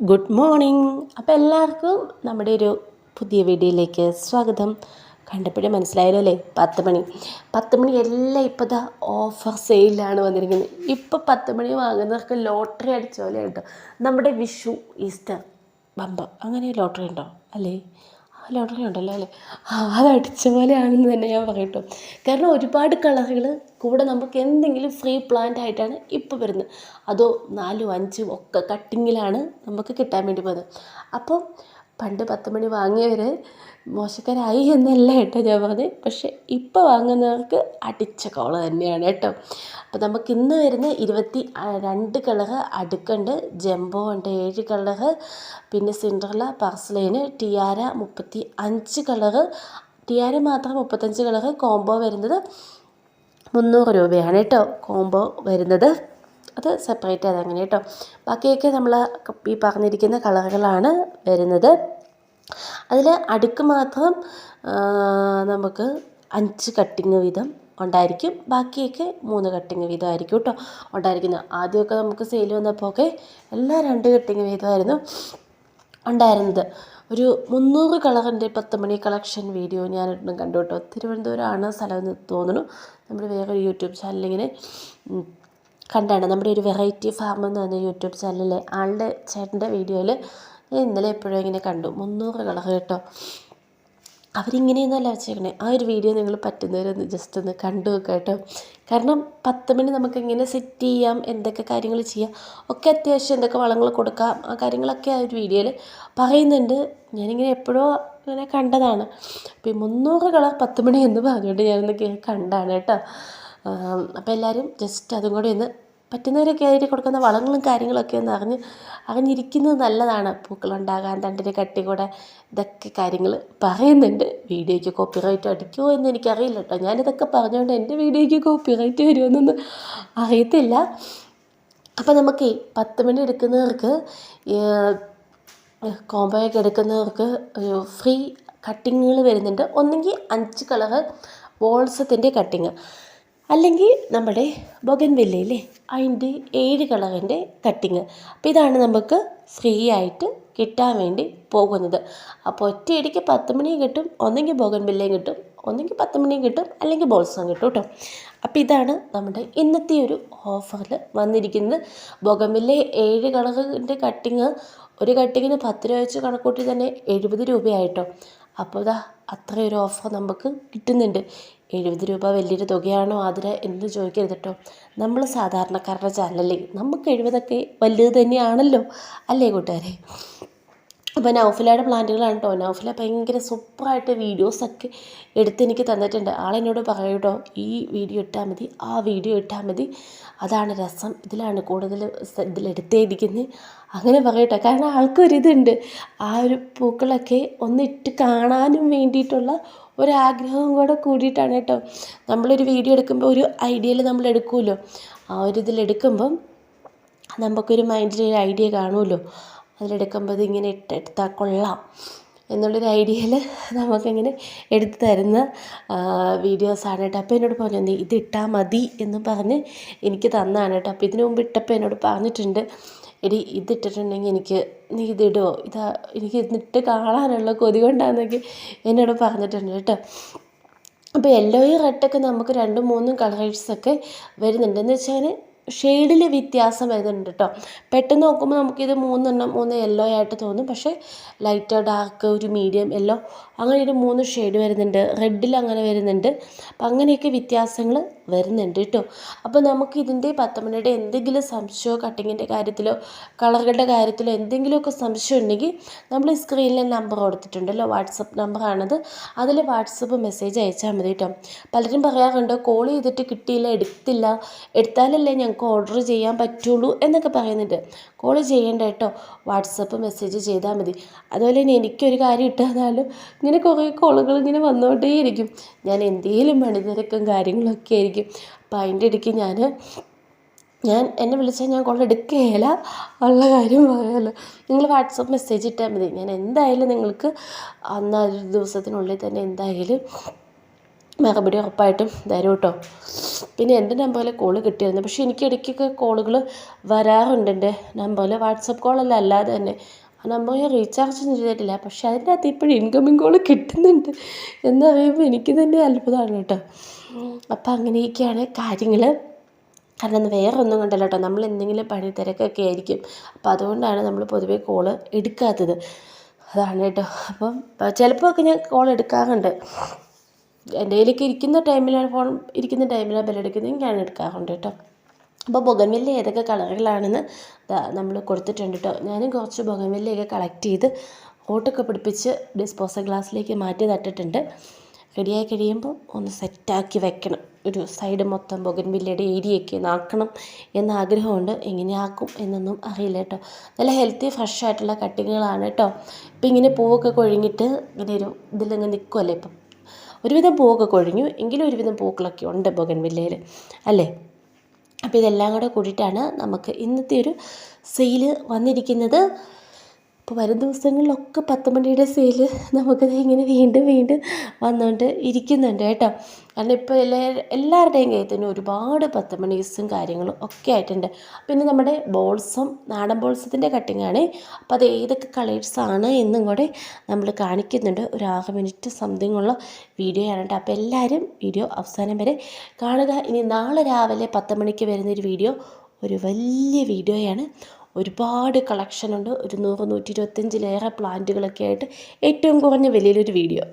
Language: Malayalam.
Good morning. അപ്പോൾ എല്ലാവർക്കും നമ്മുടെ ഒരു പുതിയ വീഡിയോയിലേക്ക് സ്വാഗതം. കണ്ടപ്പോഴേ മനസ്സിലായല്ലോ അല്ലേ പത്ത് മണി. പത്ത് മണി എല്ലാം ഇപ്പോൾ ദാ ഓഫർ സെയിലാണ് വന്നിരിക്കുന്നത്. ഇപ്പോൾ പത്ത് മണി വാങ്ങുന്നവർക്ക് ലോട്ടറി അടിച്ച പോലെ കേട്ടോ. നമ്മുടെ വിഷു ഈസ്റ്റർ ബമ്പ അങ്ങനെ ലോട്ടറി ഉണ്ടോ? അല്ലേ? ആ ലോട്ടറി ഉണ്ടല്ലോ അല്ലേ അത് അടിച്ച പോലെയാണെന്ന് തന്നെ ഞാൻ പറയട്ടു. കാരണം ഒരുപാട് കളറുകൾ കൂടെ നമുക്ക് എന്തെങ്കിലും ഫ്രീ പ്ലാന്റ് ആയിട്ടാണ് ഇപ്പോൾ വരുന്നത്. അതോ നാലും അഞ്ചും ഒക്കെ കട്ടിങ്ങിലാണ് നമുക്ക് കിട്ടാൻ വേണ്ടി പോകുന്നത്. അപ്പോൾ പണ്ട് പത്ത് മണി വാങ്ങിയവർ മോശക്കാരായി എന്നല്ല കേട്ടോ ഞാൻ പറഞ്ഞത്. പക്ഷേ ഇപ്പോൾ വാങ്ങുന്നവർക്ക് അടിച്ച കോൾ തന്നെയാണ് കേട്ടോ. അപ്പോൾ നമുക്ക് ഇന്ന് വരുന്ന ഇരുപത്തി രണ്ട് കളറ് അടുക്കുണ്ട്. ജംബോ ഉണ്ട് ഏഴ് കളറ് പിന്നെ സിൻഡ്രല പർസ്ലൈന് ടിയാര മുപ്പത്തി അഞ്ച് കളറ് ടിയാര മാത്രം മുപ്പത്തഞ്ച് കളറ് കോംബോ വരുന്നത് മുന്നൂറ് രൂപയാണ് കേട്ടോ കോംബോ വരുന്നത്. അത് സെപ്പറേറ്റ് അത് അങ്ങനെ കേട്ടോ. ബാക്കിയൊക്കെ നമ്മൾ ഈ പറഞ്ഞിരിക്കുന്ന കളറുകളാണ് വരുന്നത്. അതിൽ അടുക്ക് മാത്രം നമുക്ക് അഞ്ച് കട്ടിങ് വീതം ഉണ്ടായിരിക്കും. ബാക്കിയൊക്കെ മൂന്ന് കട്ടിങ് വീതമായിരിക്കും കേട്ടോ ഉണ്ടായിരിക്കുന്നത്. ആദ്യമൊക്കെ നമുക്ക് സെയിൽ വന്നപ്പോൾ ഒക്കെ എല്ലാം രണ്ട് കട്ടിങ് വീതമായിരുന്നു ഉണ്ടായിരുന്നത്. ഒരു മുന്നൂറ് കളറിന്റെ പത്ത് മണി കളക്ഷൻ വീഡിയോ ഞാനൊന്നും കണ്ടു കേട്ടോ തിരുവനന്തപുരമാണ് സ്ഥലം എന്ന് തോന്നുന്നു. നമ്മുടെ വേറൊരു യൂട്യൂബ് ചാനലിങ്ങനെ കണ്ടാണ്. നമ്മുടെ ഒരു വെറൈറ്റി ഫാം എന്ന് പറഞ്ഞ യൂട്യൂബ് ചാനലിലെ ആളുടെ ചേട്ടന്റെ വീഡിയോയിൽ ഇന്നലെ എപ്പോഴും ഇങ്ങനെ കണ്ടു. മുന്നൂറ് കളർ കേട്ടോ. അവരിങ്ങനെയൊന്നുമല്ല വെച്ചേക്കണേ. ആ ഒരു വീഡിയോ നിങ്ങൾ പറ്റുന്നവരൊന്ന് ജസ്റ്റ് ഒന്ന് കണ്ടു വെക്കുക കേട്ടോ. കാരണം പത്ത് മിനിറ്റ് നമുക്ക് എങ്ങനെ സെറ്റ് ചെയ്യാം എന്തൊക്കെ കാര്യങ്ങൾ ചെയ്യാം ഒക്കെ അത്യാവശ്യം എന്തൊക്കെ വളങ്ങൾ കൊടുക്കാം ആ കാര്യങ്ങളൊക്കെ ആ ഒരു വീഡിയോയിൽ പറയുന്നുണ്ട്. ഞാനിങ്ങനെ എപ്പോഴോ ഇങ്ങനെ കണ്ടതാണ്. അപ്പോൾ ഈ മുന്നൂറ് കളർ പത്ത് മണി എന്ന് പറഞ്ഞുകൊണ്ട് ഞാനൊന്ന് കണ്ടാണ് കേട്ടോ. അപ്പോൾ എല്ലാവരും ജസ്റ്റ് അതും കൂടി ഒന്ന് പറ്റുന്നവരൊക്കെ അതിന് കൊടുക്കുന്ന വളങ്ങളും കാര്യങ്ങളൊക്കെ ഒന്ന് അറിഞ്ഞ് അറിഞ്ഞിരിക്കുന്നത് നല്ലതാണ്. പൂക്കളുണ്ടാകാൻ തണ്ടിന് കട്ടി കൂടെ ഇതൊക്കെ കാര്യങ്ങൾ പറയുന്നുണ്ട്. വീഡിയോയ്ക്ക് കോപ്പിറൈറ്റ് അടിക്കുമോ എന്ന് എനിക്കറിയില്ല കേട്ടോ. ഞാനിതൊക്കെ പറഞ്ഞുകൊണ്ട് എന്റെ വീഡിയോയ്ക്ക് കോപ്പിറൈറ്റ് വരുമെന്നൊന്നും അറിയത്തില്ല. അപ്പം നമുക്ക് പത്ത് മണി എടുക്കുന്നവർക്ക് കോംബോയൊക്കെ എടുക്കുന്നവർക്ക് ഫ്രീ കട്ടിങ്ങുകൾ വരുന്നുണ്ട്. ഒന്നെങ്കിൽ അഞ്ച് കളറ് വോൾസത്തിന്റെ കട്ടിങ് അല്ലെങ്കിൽ നമ്മുടെ ബൊഗൻവില്ലയില്ലേ അതിന്റെ ഏഴ് കളറിന്റെ കട്ടിങ്. അപ്പോൾ ഇതാണ് നമുക്ക് ഫ്രീ ആയിട്ട് കിട്ടാൻ വേണ്ടി പോകുന്നത്. അപ്പോൾ ഒറ്റയടിക്ക് പത്ത് മണിയും കിട്ടും ഒന്നെങ്കിൽ ബോഗൻവില്ലയും കിട്ടും ഒന്നെങ്കിൽ പത്ത് മണിയും കിട്ടും അല്ലെങ്കിൽ ബോൾസും കിട്ടും കേട്ടോ. അപ്പോൾ ഇതാണ് നമ്മുടെ ഇന്നത്തെ ഒരു ഓഫറിൽ വന്നിരിക്കുന്നത്. ബൊഗൻവില്ല ഏഴ് കളറിന്റെ കട്ടിങ് ഒരു കട്ടിങ്ങിന് പത്ത് രൂപ വെച്ച് കണക്കൂട്ടി തന്നെ എഴുപത് രൂപയായിട്ടോ അപ്പോൾ ഇതാ അത്രയൊരു ഓഫർ നമുക്ക് കിട്ടുന്നുണ്ട്. എഴുപത് രൂപ വലിയൊരു തുകയാണോ അതിന് എന്ന് ചോദിക്കരുത് കേട്ടോ നമ്മൾ സാധാരണക്കാരുടെ ചാനലല്ലേ നമുക്ക് എഴുപതൊക്കെ വലുത് തന്നെയാണല്ലോ. അല്ലേ കൂട്ടുകാരെ? അപ്പോൾ നൗഫിലയുടെ പ്ലാന്റുകളാണ് കേട്ടോ നൗഫില ഭയങ്കര സൂപ്പറായിട്ട് വീഡിയോസൊക്കെ എടുത്ത് എനിക്ക് തന്നിട്ടുണ്ട്. ആളെന്നോട് പറയും കേട്ടോ ഈ വീഡിയോ ഇട്ടാൽ മതി ആ വീഡിയോ ഇട്ടാൽ മതി. അതാണ് രസം. ഇതിലാണ് കൂടുതൽ ഇതിലെടുത്തേയിരിക്കുന്നത് അങ്ങനെ പറയട്ടെ കാരണം ആൾക്കൊരിതുണ്ട് ആ ഒരു പൂക്കളൊക്കെ ഒന്നിട്ട് കാണാനും വേണ്ടിയിട്ടുള്ള ഒരാഗ്രഹവും കൂടെ കൂടിയിട്ടാണ് കേട്ടോ നമ്മളൊരു വീഡിയോ എടുക്കുമ്പോൾ ഒരു ഐഡിയയിൽ നമ്മൾ എടുക്കുമല്ലോ ആ ഒരു ഇതിലെടുക്കുമ്പം നമുക്കൊരു മൈൻഡിൽ ഒരു ഐഡിയ കാണുമല്ലോ അതിലെടുക്കുമ്പോൾ ഇതിങ്ങനെ ഇട്ടെടുത്താൽ കൊള്ളാം എന്നുള്ളൊരു ഐഡിയയിൽ നമുക്കിങ്ങനെ എടുത്തു തരുന്ന വീഡിയോസാണ് കേട്ടോ. അപ്പോൾ എന്നോട് പറഞ്ഞു നീ ഇതിട്ടാൽ മതി എന്ന് പറഞ്ഞ് എനിക്ക് തന്നാണ് കേട്ടോ. അപ്പോൾ ഇതിനു മുമ്പ് ഇട്ടപ്പോൾ എന്നോട് പറഞ്ഞിട്ടുണ്ട് എടി ഇതിട്ടിട്ടുണ്ടെങ്കിൽ എനിക്ക് നീ ഇതിടുമോ ഇതാ എനിക്ക് ഇതിട്ട് കാണാനുള്ള കൊതി കൊണ്ടാണെന്നൊക്കെ എന്നോട് പറഞ്ഞിട്ടുണ്ട് കേട്ടോ. അപ്പോൾ യെല്ലോയും റെഡൊക്കെ നമുക്ക് രണ്ടും മൂന്നും കളേഴ്സൊക്കെ വരുന്നുണ്ട്. എന്ന് വെച്ചാൽ ഷെയ്ഡിൽ വ്യത്യാസം വരുന്നുണ്ട് കേട്ടോ പെട്ടെന്ന് നോക്കുമ്പോൾ നമുക്കിത് മൂന്നെണ്ണം മൂന്ന് യെല്ലോ ആയിട്ട് തോന്നും. പക്ഷേ ലൈറ്റ് ഡാർക്ക് ഒരു മീഡിയം യെല്ലോ അങ്ങനെ ഒരു മൂന്ന് ഷെയ്ഡ് വരുന്നുണ്ട്. റെഡിൽ അങ്ങനെ വരുന്നുണ്ട്. അപ്പം അങ്ങനെയൊക്കെ വ്യത്യാസങ്ങൾ വരുന്നുണ്ട് കേട്ടോ അപ്പോൾ നമുക്ക് ഇതിന്റെ പത്തമണിയുടെ എന്തെങ്കിലും സംശയമോ കട്ടിങ്ങിന്റെ കാര്യത്തിലോ കളറുകളുടെ കാര്യത്തിലോ എന്തെങ്കിലുമൊക്കെ സംശയം ഉണ്ടെങ്കിൽ നമ്മൾ സ്ക്രീനിലെ നമ്പർ കൊടുത്തിട്ടുണ്ടല്ലോ വാട്സപ്പ് നമ്പറാണത് അതിൽ വാട്സപ്പ് മെസ്സേജ് അയച്ചാൽ മതി കേട്ടോ പലരും പറയാറുണ്ട് കോൾ ചെയ്തിട്ട് കിട്ടിയില്ല എടുത്തില്ല. എടുത്താലല്ലേ ഞങ്ങൾക്ക് ഓർഡർ ചെയ്യാൻ പറ്റുള്ളൂ എന്നൊക്കെ പറയുന്നുണ്ട്. കോൾ ചെയ്യേണ്ട കേട്ടോ വാട്സപ്പ് മെസ്സേജ് ചെയ്താൽ മതി. അതുപോലെ തന്നെ എനിക്കൊരു കാര്യം ഇട്ടാലും ഇങ്ങനെ കുറേ കോളുകൾ ഇങ്ങനെ വന്നുകൊണ്ടേയിരിക്കും ഞാൻ എന്തെങ്കിലും പണിതിരക്കും കാര്യങ്ങളൊക്കെ ആയിരിക്കും. അപ്പം അതിന്റെ ഇടയ്ക്ക് ഞാൻ ഞാൻ എന്നെ വിളിച്ചാൽ ഞാൻ കോൾ എടുക്കുകയില്ല ഉള്ള കാര്യം പറയാമല്ലോ നിങ്ങൾ വാട്സപ്പ് മെസ്സേജ് ഇട്ടാൽ മതി. ഞാൻ എന്തായാലും നിങ്ങൾക്ക് അന്ന് ഒരു ദിവസത്തിനുള്ളിൽ തന്നെ എന്തായാലും മറുപടി ഉറപ്പായിട്ടും തരും കേട്ടോ പിന്നെ എന്റെ നമ്പറിൽ കോൾ കിട്ടിയിരുന്നു. പക്ഷേ എനിക്ക് ഇടയ്ക്കൊക്കെ കോളുകൾ വരാറുണ്ട് എന്റെ നമ്പറിൽ വാട്സപ്പ് കോളല്ല അല്ലാതെ തന്നെ ആ നമ്പർ ഞാൻ റീചാർജ് ഒന്നും ചെയ്തിട്ടില്ല. പക്ഷേ അതിന്റെ അകത്ത് ഇപ്പോഴും ഇൻകമിങ് കോൾ കിട്ടുന്നുണ്ട്. എന്നറിയുമ്പോൾ എനിക്ക് തന്നെ അത്ഭുതമാണ് കേട്ടോ. അപ്പം അങ്ങനെയൊക്കെയാണ് കാര്യങ്ങൾ. കാരണം വേറെ ഒന്നും കൊണ്ടല്ല കേട്ടോ. നമ്മൾ എന്തെങ്കിലും പണി തിരക്കൊക്കെ ആയിരിക്കും. അപ്പം അതുകൊണ്ടാണ് നമ്മൾ പൊതുവേ കോൾ എടുക്കാത്തത്. അതാണ് കേട്ടോ. അപ്പം ചിലപ്പോൾ ഒക്കെ ഞാൻ കോൾ എടുക്കാറുണ്ട്. എന്റെ കയ്യിലൊക്കെ ഇരിക്കുന്ന ടൈമിലാണ് ഫോൺ ഇരിക്കുന്ന ടൈമിലാണ് ബെല്ലടിക്കുന്നത് ഞാൻ എടുക്കാറുണ്ട് കേട്ടോ. അപ്പോൾ ബൊഗൻവില്ല ഏതൊക്കെ കളറുകളാണെന്ന് നമ്മൾ കൊടുത്തിട്ടുണ്ട് കേട്ടോ ഞാനും കുറച്ച് ബൊഗൻവില്ലയൊക്കെ കളക്ട് ചെയ്ത് ഓട്ടൊക്കെ പിടിപ്പിച്ച് ഡിസ്പോസൽ ഗ്ലാസ്സിലേക്ക് മാറ്റി നട്ടിട്ടുണ്ട്. റെഡിയായി കഴിയുമ്പോൾ ഒന്ന് സെറ്റാക്കി വെക്കണം. ഒരു സൈഡ് മൊത്തം ബൊഗൻവില്ലയുടെ ഏരിയയൊക്കെ ഒന്ന് ആക്കണം എന്ന എങ്ങനെയാക്കും എന്നൊന്നും അറിയില്ല കേട്ടോ നല്ല ഹെൽത്തി ഫ്രഷ് ആയിട്ടുള്ള കട്ടിങ്ങുകളാണ് കേട്ടോ ഇപ്പം ഇങ്ങനെ പൂവൊക്കെ കൊഴിഞ്ഞിട്ട് ഇങ്ങനെ ഒരു ഇതിലങ്ങ് നിൽക്കുമല്ലേ ഇപ്പം. ഒരുവിധം പൂവൊക്കെ കൊഴിഞ്ഞു. എങ്കിലും ഒരുവിധം പൂക്കളൊക്കെ ഉണ്ട് ബൊഗൻവില്ലയിൽ അല്ലേ? അപ്പോൾ ഇതെല്ലാം കൂടെ കൂടിയിട്ടാണ് നമുക്ക് ഇന്നത്തെ ഒരു സെയിൽ വന്നിരിക്കുന്നത്. അപ്പോൾ വരും ദിവസങ്ങളിലൊക്കെ പത്ത് മണിയുടെ സെയിൽ നമുക്കത് ഇങ്ങനെ വീണ്ടും വീണ്ടും വന്നുകൊണ്ട് ഇരിക്കുന്നുണ്ട് കേട്ടോ. കാരണം ഇപ്പോൾ എല്ലാ എല്ലാവരുടെയും കയ്യിൽ തന്നെ ഒരുപാട് പത്ത് മണീസും കാര്യങ്ങളും ഒക്കെ ആയിട്ടുണ്ട്. പിന്നെ നമ്മുടെ ബോൾസും നാടൻ ബോൾസത്തിന്റെ കട്ടിങ്ങാണ് അപ്പോൾ അത് ഏതൊക്കെ കളേഴ്സാണ് എന്നും കൂടെ നമ്മൾ കാണിക്കുന്നുണ്ട്. ഒരു ആറ് മിനിറ്റ് സംതിങ് ഉള്ള വീഡിയോ ആണ് കേട്ടോ. അപ്പോൾ എല്ലാവരും വീഡിയോ അവസാനം വരെ കാണുക. ഇനി നാളെ രാവിലെ പത്ത് മണിക്ക് വരുന്നൊരു വീഡിയോ ഒരു വലിയ വീഡിയോയാണ് ഒരുപാട് കളക്ഷനുണ്ട് ഒരു നൂറ് നൂറ്റി ഇരുപത്തഞ്ചിലേറെ പ്ലാന്റുകളൊക്കെ ആയിട്ട് ഏറ്റവും കുറഞ്ഞ വിലയിലൊരു വീഡിയോ.